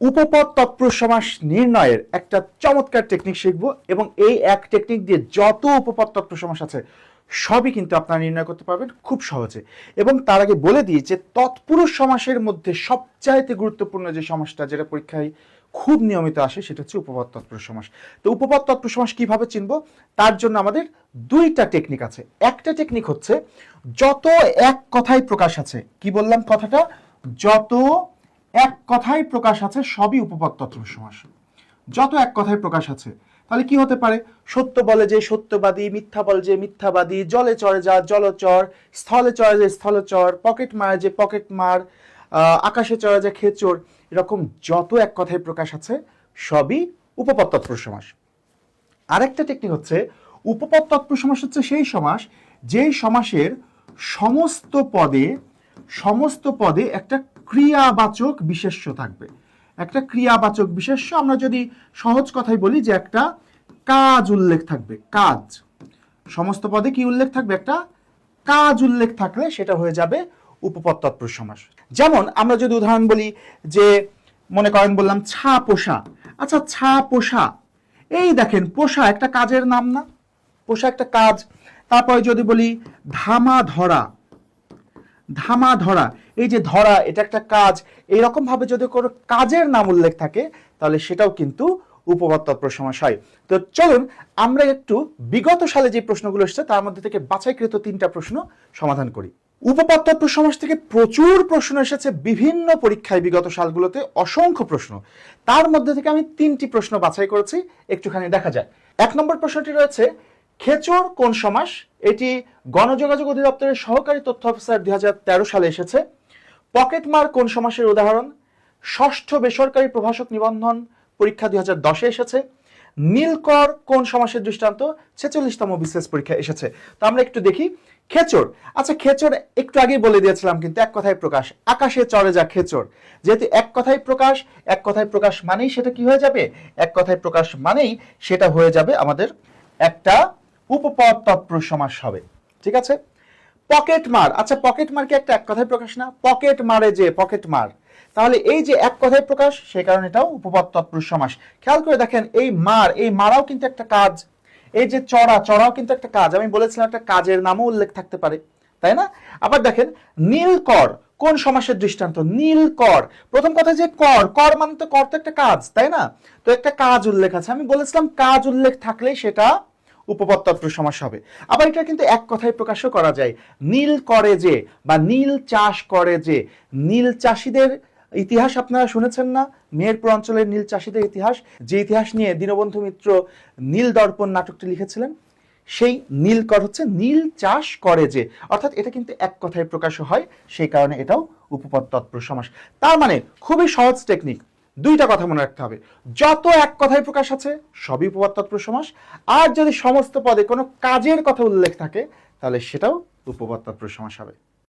উপপদ তৎপুরুষ নির্ণয়ের একটা চমৎকার টেকনিক শিখব এবং এই এক টেকনিক দিয়ে যত উপপদ তৎপুরুষ সমাস আছে, সবই কিন্তু আপনারা নির্ণয় করতে পারবেন খুব সহজে। এবং তার আগে বলে দিই যে তৎপুরুষ সমাসের মধ্যে সবচাইতে গুরুত্বপূর্ণ যে সমাসটা যেটা পরীক্ষায় খুব নিয়মিত আসে, সেটা হচ্ছে উপপদ তৎপুরুষ সমাস তো উপপদ তৎপুরুষ সমাস কীভাবে চিনব? তার জন্য আমাদের দুইটা টেকনিক আছে। একটা টেকনিক হচ্ছে যত এক কথায় প্রকাশ আছে, কি বললাম কথাটা? যত এক কথায় প্রকাশ আছে সবই উপপদ তৎপুরুষ সমাস। যত এক কথায় প্রকাশ আছে, তাহলে কি হতে পারে? সত্য বলে যে সত্যবাদী, মিথ্যা বলে যে মিথ্যাবাদী, জলে চড়ে যা জলচর স্থলে চড়ে যে স্থলচর পকেট মারে যে পকেট মার আকাশে চড়ে যে খেচর এরকম যত এক কথায় প্রকাশ আছে, সবই উপপদ সমাস। আরেকটা টেকনিক হচ্ছে উপপদ তৎপুরুষ সমাস হচ্ছে সেই সমাস, যেই সমাসের সমস্ত পদে সমস্ত পদে একটা ক্রিয়াবাচক বিশেষ্য থাকবে। একটা ক্রিয়াবাচক বিশেষ্য, আমরা যদি সহজ কথাই বলি যে একটা কাজ উল্লেখ থাকবে, কাজ। সমস্ত পদে কি উল্লেখ থাকবে? একটা কাজ উল্লেখ থাকলে সেটা হয়ে যাবে উপপদ তৎপুরুষ সমাস যেমন আমরা যদি উদাহরণ বলি যে, মনে করেন বললাম ছা পোষা। আচ্ছা ছা পোষা, এই দেখেন পোষা একটা কাজের নাম না? পোষা একটা কাজ। তারপরে যদি বলি ধামা ধরা ধামা ধরা, এই যে ধরা, এটা একটা কাজ। এইরকম ভাবে যদি কোনো কাজের নাম উল্লেখ থাকে, তাহলে সেটাও কিন্তু উপপদ তৎপর সমাস হয় তো চলুন, আমরা একটু বিগত সালে যে প্রশ্নগুলো এসেছে, তার মধ্যে থেকে বাছাইকৃত তিনটা প্রশ্ন সমাধান করি। উপপদ তৎপর সমাস থেকে প্রচুর প্রশ্ন এসেছে বিভিন্ন পরীক্ষায় বিগত সালগুলোতে, অসংখ্য প্রশ্ন। তার মধ্যে থেকে আমি তিনটি প্রশ্ন বাছাই করেছি, একটুখানি দেখা যায় এক নম্বর প্রশ্নটি রয়েছে খেচর কোন সমাস? এটি গণযোগাযোগ অধিদপ্তরের সহকারী তথ্য অফিসার দুই হাজার তেরো সালে এসেছে। পকেটমার কোন সমাসের উদাহরণ? ষষ্ঠ বেসরকারি প্রভাষক নিবন্ধন পরীক্ষা দুই হাজার দশে এসেছে। নীলকর কোন সমাসের দৃষ্টান্ত? ছেচল্লিশতম বিশেষ পরীক্ষা এসেছে। তো আমরা একটু দেখি। খেচর আচ্ছা খেচর একটু আগেই বলে দিয়েছিলাম, কিন্তু এক কথায় প্রকাশ। আকাশে চড়ে যা খেচর যেহেতু এক কথায় প্রকাশ, এক কথায় প্রকাশ মানেই সেটা কি হয়ে যাবে? এক কথায় প্রকাশ মানেই সেটা হয়ে যাবে আমাদের একটা উপপদ তৎপুরুষ সমাস হবে ঠিক আছে? পকেট মার। আচ্ছা পকেট মার কি একটা এক কথায় প্রকাশ না? পকেট মারে যে, পকেট মার। তাহলে এই যে এক কথায় প্রকাশ সেই কারণে এটাও উপপদ তৎপুরুষ সমাস খেয়াল করে দেখেন, এই মার, এই মারাও কিন্তু একটা কাজ। এই যে চড়া, চড়াও কিন্তু একটা কাজ। আমি বলেছিলাম একটা কাজের নামও উল্লেখ থাকতে পারে। তাই না? আবার দেখেন নীলকর কোন সমাসের দৃষ্টান্ত? নীলকর প্রথম কথা যে কর। কর মানে তো কর তো একটা কাজ, তাই না? তো একটা কাজ উল্লেখ আছে। আমি বলেছিলাম কাজ উল্লেখ থাকলেই সেটা তৎপুরুষ সমাস হবে। আবার এটা কিন্তু এক কথায় প্রকাশও করা যায়। নীল করে যে বা নীল চাষ করে যে, নীল চাষীদের ইতিহাস আপনারা শুনেছেন না? মেহেরপুর অঞ্চলের নীল চাষীদের ইতিহাস? যে ইতিহাস নিয়ে দীনবন্ধু মিত্র নীল দর্পণ নাটকটি লিখেছিলেন, সেই নীলকর হচ্ছে নীল চাষ করে যে। অর্থাৎ এটা কিন্তু এক কথায় প্রকাশ হয়, সেই কারণে এটাও উপপদ তৎপুরুষ সমাস তার মানে খুবই সহজ টেকনিক দুইটা কথা মনে রাখতে হবে। যত এক কথায় প্রকাশ আছে, সবই উপপাদ তৎপুরুষ সমাস। আর যদি সমস্ত পদে কোনো কাজের কথা উল্লেখ থাকে, তাহলে সেটাও উপপাদ তৎপুরুষ সমাস হবে।